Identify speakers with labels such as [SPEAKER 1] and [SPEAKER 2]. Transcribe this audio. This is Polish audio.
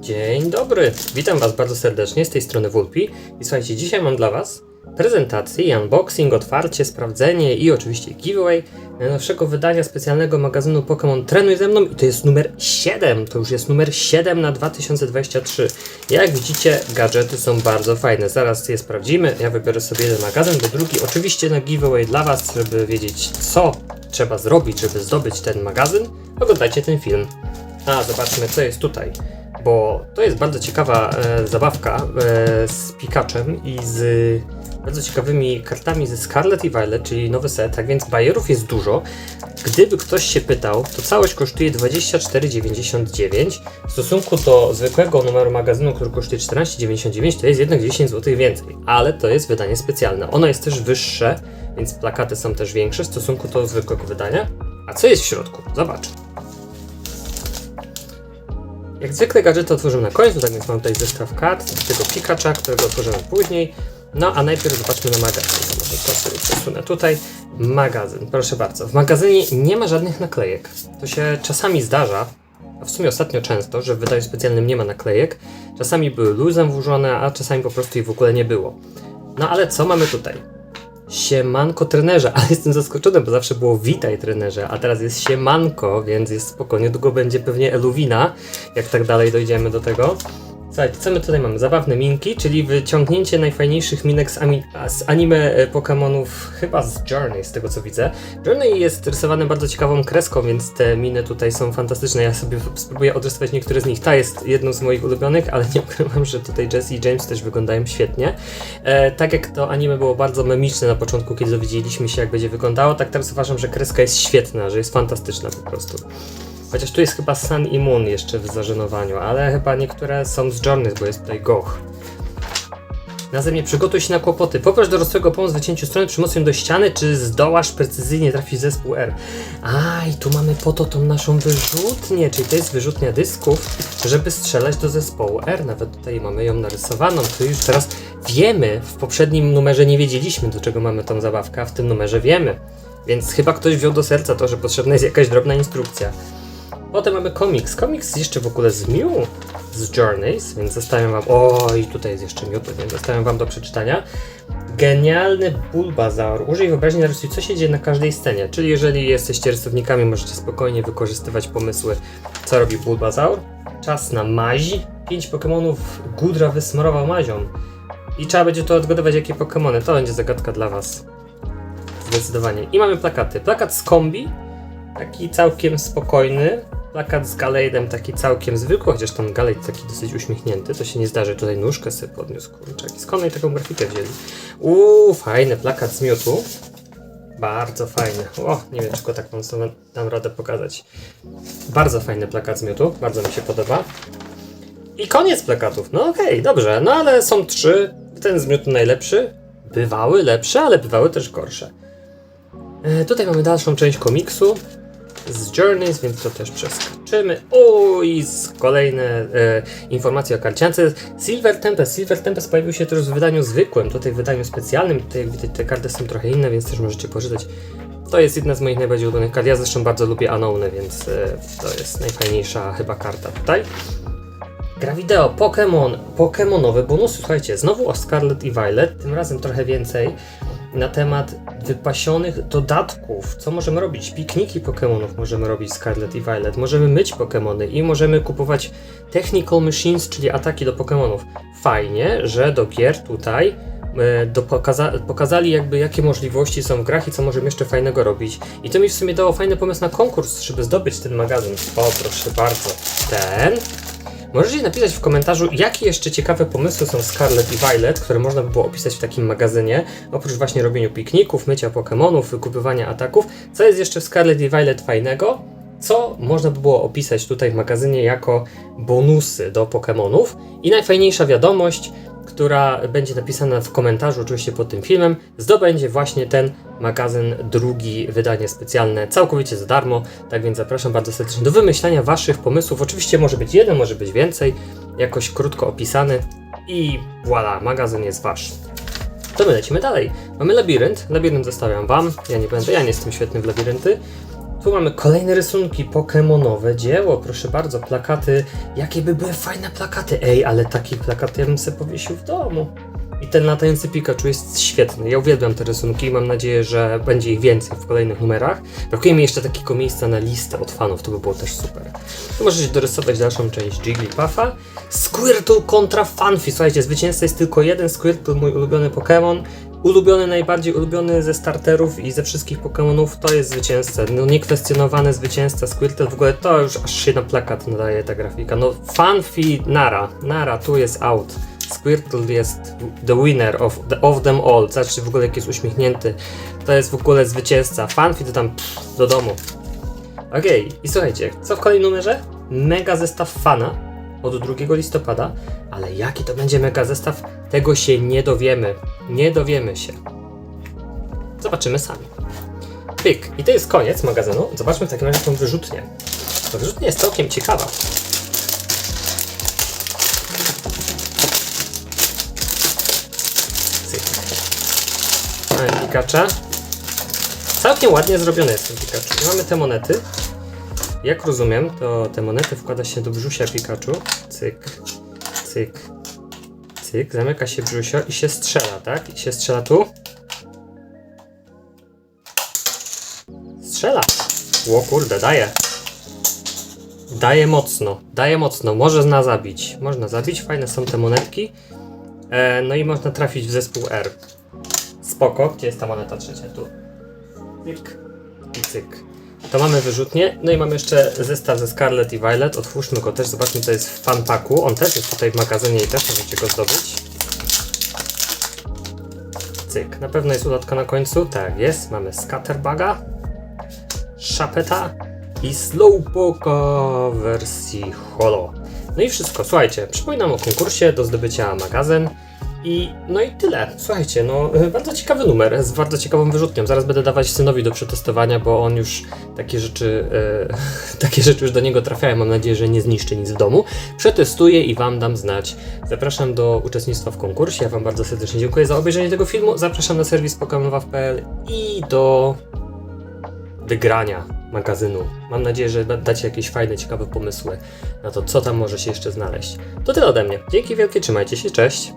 [SPEAKER 1] Dzień dobry, witam Was bardzo serdecznie z tej strony Wulpi. I słuchajcie, dzisiaj mam dla Was prezentację unboxing, otwarcie, sprawdzenie i oczywiście giveaway najnowszego wydania specjalnego magazynu Pokémon Trenuj ze mną i to jest numer 7, to już jest numer 7 na 2023. Jak widzicie, gadżety są bardzo fajne, zaraz je sprawdzimy, ja wybiorę sobie jeden magazyn, bo drugi oczywiście na giveaway dla Was, żeby wiedzieć co trzeba zrobić, żeby zdobyć ten magazyn, oglądajcie ten film. A, zobaczmy co jest tutaj bo to jest bardzo ciekawa e, zabawka e, z Pikaczem i z bardzo ciekawymi kartami ze Scarlet i Violet, czyli nowy set, tak więc bajerów jest dużo. Gdyby ktoś się pytał, to całość kosztuje 24,99. W stosunku do zwykłego numeru magazynu, który kosztuje 14,99, to jest jednak 10 zł więcej, ale to jest wydanie specjalne. Ono jest też wyższe, więc plakaty są też większe w stosunku do zwykłego wydania. A co jest w środku? Zobacz. Jak zwykle gadżety otworzymy na końcu, tak więc mam tutaj zestaw kart, tego Pikacza, którego otworzymy później. No a najpierw zobaczmy na magazyn. To może to sobie przesunę tutaj. Magazyn, proszę bardzo. W magazynie nie ma żadnych naklejek. To się czasami zdarza, a w sumie ostatnio często, że w wydaniu specjalnym nie ma naklejek. Czasami były luzem włożone, a czasami po prostu ich w ogóle nie było. No ale co mamy tutaj? Siemanko trenerze, ale jestem zaskoczony, bo zawsze było witaj trenerze, a teraz jest siemanko, więc jest spokojnie, długo będzie pewnie eluwina, jak tak dalej dojdziemy do tego. Słuchajcie, co my tutaj mamy? Zabawne minki, czyli wyciągnięcie najfajniejszych minek z, z anime e, Pokémonów, chyba z Journey, z tego co widzę. Journey jest rysowane bardzo ciekawą kreską, więc te miny tutaj są fantastyczne. Ja sobie spróbuję odrysować niektóre z nich. Ta jest jedną z moich ulubionych, ale nie ukrywam, że tutaj Jesse i James też wyglądają świetnie. E, tak jak to anime było bardzo memiczne na początku, kiedy dowiedzieliśmy się, jak będzie wyglądało, tak teraz uważam, że kreska jest świetna, że jest fantastyczna po prostu. Chociaż tu jest chyba Sun i Moon jeszcze w zażenowaniu, ale chyba niektóre są z Journeys, bo jest tutaj Goch. Następnie przygotuj się na kłopoty. Poproś dorosłego pomoc w wycięciu strony przymocą do ściany, czy zdołasz precyzyjnie trafić zespół R. A, i tu mamy po to tą naszą wyrzutnię, czyli to jest wyrzutnia dysków, żeby strzelać do zespołu R. Nawet tutaj mamy ją narysowaną, to już teraz wiemy. W poprzednim numerze nie wiedzieliśmy, do czego mamy tą zabawkę, a w tym numerze wiemy. Więc chyba ktoś wziął do serca to, że potrzebna jest jakaś drobna instrukcja. Potem mamy komiks. Komiks jeszcze w ogóle z Mew z Journeys, więc zostawiam wam. O, i tutaj jest jeszcze Mew, więc zostawiam wam do przeczytania. Genialny Bulbazaur. Użyj wyobraźni, narysuj, co się dzieje na każdej scenie. Czyli jeżeli jesteście rysownikami, możecie spokojnie wykorzystywać pomysły, co robi Bulbazaur. Czas na mazi. Pięć Pokémonów Gudra wysmarował mazią. I trzeba będzie to odgadywać, jakie Pokémony. To będzie zagadka dla was. Zdecydowanie. I mamy plakaty. Plakat z kombi, taki całkiem spokojny. Plakat z Galejdem taki całkiem zwykły, chociaż ten Galejd taki dosyć uśmiechnięty, to się nie zdarzy. Tutaj nóżkę sobie podniósł, kurczaki. Skąd taką grafikę wzięli? Uuu, fajny plakat z miotu. Bardzo fajny. O, nie wiem, czy go tak sobie dam radę pokazać. Bardzo fajny plakat z miotu, bardzo mi się podoba. I koniec plakatów. No okej, dobrze, no ale są trzy. Ten z miotu najlepszy. Bywały lepsze, ale bywały też gorsze. E, tutaj mamy dalszą część komiksu z Journeys, więc to też przeskoczymy. O, i kolejne e, informacje o karciance. Silver Tempest. Silver Tempest pojawił się też w wydaniu zwykłym, tutaj w wydaniu specjalnym. Tutaj jak widać te karty są trochę inne, więc też możecie poczytać. To jest jedna z moich najbardziej ulubionych kart. Ja zresztą bardzo lubię Anowne, więc e, to jest najfajniejsza chyba karta tutaj. Gra wideo, Pokémon, Pokémonowe bonusy. Słuchajcie, znowu o Scarlet i Violet, tym razem trochę więcej na temat wypasionych dodatków. Co możemy robić? Pikniki Pokémonów możemy robić Scarlet i Violet. Możemy myć Pokémony i możemy kupować Technical Machines, czyli ataki do Pokémonów. Fajnie, że do gier tutaj e, do pokaza pokazali jakby jakie możliwości są w grach i co możemy jeszcze fajnego robić. I to mi w sumie dało fajny pomysł na konkurs, żeby zdobyć ten magazyn. O, proszę bardzo. Ten. Możecie napisać w komentarzu, jakie jeszcze ciekawe pomysły są Scarlet i Violet, które można by było opisać w takim magazynie, oprócz właśnie robieniu pikników, mycia Pokémonów, wykupywania ataków. Co jest jeszcze w Scarlet i Violet fajnego? Co można by było opisać tutaj w magazynie jako bonusy do Pokémonów? I najfajniejsza wiadomość, która będzie napisana w komentarzu oczywiście pod tym filmem, zdobędzie właśnie ten magazyn, drugi wydanie specjalne, całkowicie za darmo. Tak więc zapraszam bardzo serdecznie do wymyślania Waszych pomysłów. Oczywiście może być jeden, może być więcej, jakoś krótko opisany i voilà, magazyn jest Wasz. To my lecimy dalej. Mamy labirynt. Labirynt zostawiam Wam. Ja nie będę, ja nie jestem świetny w labirynty. Tu mamy kolejne rysunki pokemonowe, dzieło, proszę bardzo, plakaty. Jakie by były fajne plakaty. Ej, ale taki plakat ja bym sobie powiesił w domu. I ten latający Pikachu jest świetny. Ja uwielbiam te rysunki i mam nadzieję, że będzie ich więcej w kolejnych numerach. Brakuje mi jeszcze takiego miejsca na listę od fanów, to by było też super. Tu możecie dorysować dalszą część Jigglypuffa. Squirtle kontra Funfi. Słuchajcie, zwycięzca jest tylko jeden. Squirtle, mój ulubiony Pokémon. Ulubiony, najbardziej ulubiony ze starterów i ze wszystkich Pokémonów to jest zwycięzca. No niekwestionowany zwycięzca Squirtle. W ogóle to już aż się na plakat nadaje ta grafika. No Funfi, Nara. Nara, tu jest out. Squirtle jest the winner of, the, of them all. Zobaczcie w ogóle jak jest uśmiechnięty. To jest w ogóle zwycięzca. Funfi to tam pff, do domu. Okej, i słuchajcie, co w kolejnym numerze? Mega zestaw fana od 2 listopada, ale jaki to będzie mega zestaw, tego się nie dowiemy. Nie dowiemy się. Zobaczymy sami. Pyk. I to jest koniec magazynu. Zobaczmy w takim razie tą wyrzutnię. Ta wyrzutnia jest całkiem ciekawa. Mamy. Całkiem ładnie zrobiony jest ten Pikachu. Mamy te monety. Jak rozumiem, to te monety wkłada się do brzusia Pikachu. Cyk, cyk, cyk. Zamyka się brzusio i się strzela, tak? I się strzela tu. Strzela. O kurde, daje. Daje mocno, daje mocno. Może zna zabić. Można zabić, fajne są te monetki. E, no i można trafić w zespół R. Spoko. Gdzie jest ta moneta trzecia? Tu. Cyk i cyk. To mamy wyrzutnie, no i mamy jeszcze zestaw ze Scarlet i Violet. Otwórzmy go też, zobaczmy co jest w fanpaku. On też jest tutaj w magazynie i też możecie go zdobyć. Cyk, na pewno jest ulotka na końcu. Tak jest, mamy Scatterbaga, Szapeta i Slowpoka w wersji holo. No i wszystko, słuchajcie, przypominam o konkursie do zdobycia magazyn. I no i tyle. Słuchajcie, no y, bardzo ciekawy numer z bardzo ciekawą wyrzutnią. Zaraz będę dawać synowi do przetestowania, bo on już takie rzeczy, y, takie rzeczy już do niego trafiają. Mam nadzieję, że nie zniszczy nic w domu. Przetestuję i wam dam znać. Zapraszam do uczestnictwa w konkursie. Ja wam bardzo serdecznie dziękuję za obejrzenie tego filmu. Zapraszam na serwis pokemonowa.pl i do wygrania magazynu. Mam nadzieję, że da- dacie jakieś fajne, ciekawe pomysły na to, co tam może się jeszcze znaleźć. To tyle ode mnie. Dzięki wielkie, trzymajcie się, cześć!